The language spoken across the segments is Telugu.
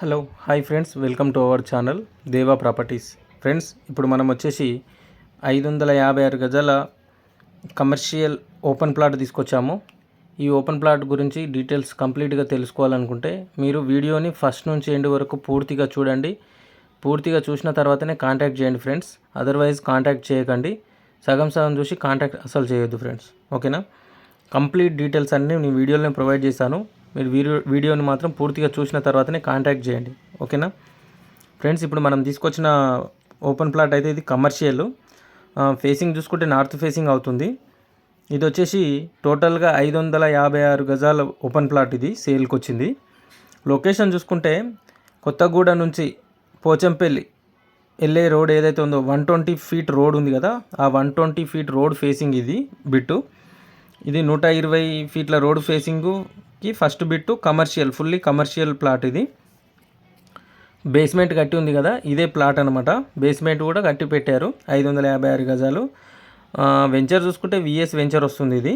Hello hi friends welcome to our channel Deva properties. Friends ఇప్పుడు మనం వచ్చేసి ఐదు వందల యాభై ఆరు గజాల కమర్షియల్ ఓపెన్ ప్లాట్ తీసుకొచ్చాము. ఈ ఓపెన్ ప్లాట్ గురించి డీటెయిల్స్ కంప్లీట్గా తెలుసుకోవాలనుకుంటే మీరు వీడియోని ఫస్ట్ నుంచి ఎండ్ వరకు పూర్తిగా చూడండి. పూర్తిగా చూసిన తర్వాతనే కాంటాక్ట్ చేయండి ఫ్రెండ్స్. అదర్వైజ్ కాంటాక్ట్ చేయకండి. సగం సగం చూసి కాంటాక్ట్ అసలు చేయొద్దు ఫ్రెండ్స్. ఓకేనా? కంప్లీట్ డీటెయిల్స్ అన్నీ నేను వీడియోలో ప్రొవైడ్ చేశాను. మీరు వీడియో వీడియోని మాత్రం పూర్తిగా చూసిన తర్వాతనే కాంటాక్ట్ చేయండి. ఓకేనా? ఫ్రెండ్స్ ఇప్పుడు మనం తీసుకొచ్చిన ఓపెన్ ప్లాట్ అయితే ఇది కమర్షియల్. ఫేసింగ్ చూసుకుంటే నార్త్ ఫేసింగ్ అవుతుంది. ఇది వచ్చేసి టోటల్గా ఐదు వందల యాభై ఆరు గజాల ఓపెన్ ప్లాట్ ఇది సేల్కి వచ్చింది. లొకేషన్ చూసుకుంటే కొత్తగూడ నుంచి పోచంపల్లి వెళ్ళే రోడ్ ఏదైతే ఉందో వన్ ట్వంటీ ఫీట్ రోడ్ ఉంది కదా ఆ one twenty feet road facing ఇది బిట్టు. ఇది నూట ఇరవై ఫీట్ల రోడ్ ఫేసింగు కి first bit commercial fully commercial plot ఇది. బేస్మెంట్ కట్టి ఉంది కదా ఇదే ప్లాట్ అనమాట బేస్మెంట్ కూడా కట్టి పెట్టారు ఐదు వందల యాభై ఆరు గజాలు. వెంచర్ చూసుకుంటే విఎస్ వెంచర్ వస్తుంది ఇది.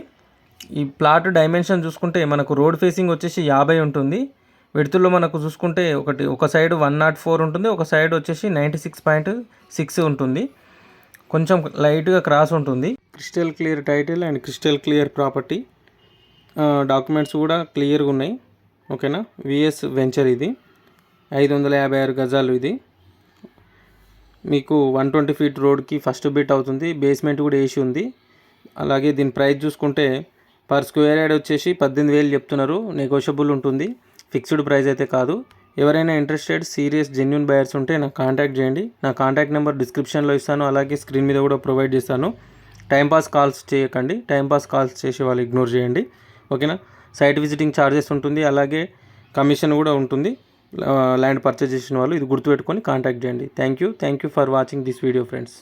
ఈ ప్లాట్ డైమెన్షన్ చూసుకుంటే మనకు రోడ్ ఫేసింగ్ వచ్చేసి యాభై ఉంటుంది. విడుతుల్లో మనకు చూసుకుంటే ఒకటి ఒక సైడ్ వన్ నాట్ ఫోర్ ఉంటుంది ఒక సైడ్ వచ్చేసి నైంటీ సిక్స్ పాయింట్ సిక్స్ ఉంటుంది. కొంచెం లైట్గా క్రాస్ ఉంటుంది. Crystal clear title and crystal clear property documents కూడా క్లియర్గా ఉన్నాయి. ఓకేనా? విఎస్ వెంచర్ ఇది. ఐదు వందల యాభై ఆరు గజాలు ఇది. మీకు వన్ ట్వంటీ ఫీట్ రోడ్కి ఫస్ట్ బిట్ అవుతుంది. బేస్మెంట్ కూడా వేసి ఉంది. అలాగే దీని ప్రైస్ చూసుకుంటే పర్ స్క్వేర్ యార్డ్ వచ్చేసి పద్దెనిమిది వేలు చెప్తున్నారు. నెగోషియబుల్ ఉంటుంది. ఫిక్స్డ్ ప్రైస్ అయితే కాదు. ఎవరైనా ఇంట్రెస్టెడ్ సీరియస్ జెన్యున్ బయర్స్ ఉంటే నాకు కాంటాక్ట్ చేయండి. నా కాంటాక్ట్ నెంబర్ డిస్క్రిప్షన్లో ఇస్తాను. అలాగే స్క్రీన్ మీద కూడా ప్రొవైడ్ చేస్తాను. టైంపాస్ కాల్స్ చేయకండి. టైంపాస్ కాల్స్ చేసే వాళ్ళు ఇగ్నోర్ చేయండి. ఓకేనా? సైట్ విజిటింగ్ ఛార్జెస్ ఉంటుంది అలాగే కమిషన్ కూడా ఉంటుంది. ల్యాండ్ పర్చేజ్ చేసిన వాళ్ళు ఇది గుర్తుపెట్టుకొని కాంటాక్ట్ చేయండి. Thank you thank you for watching this video friends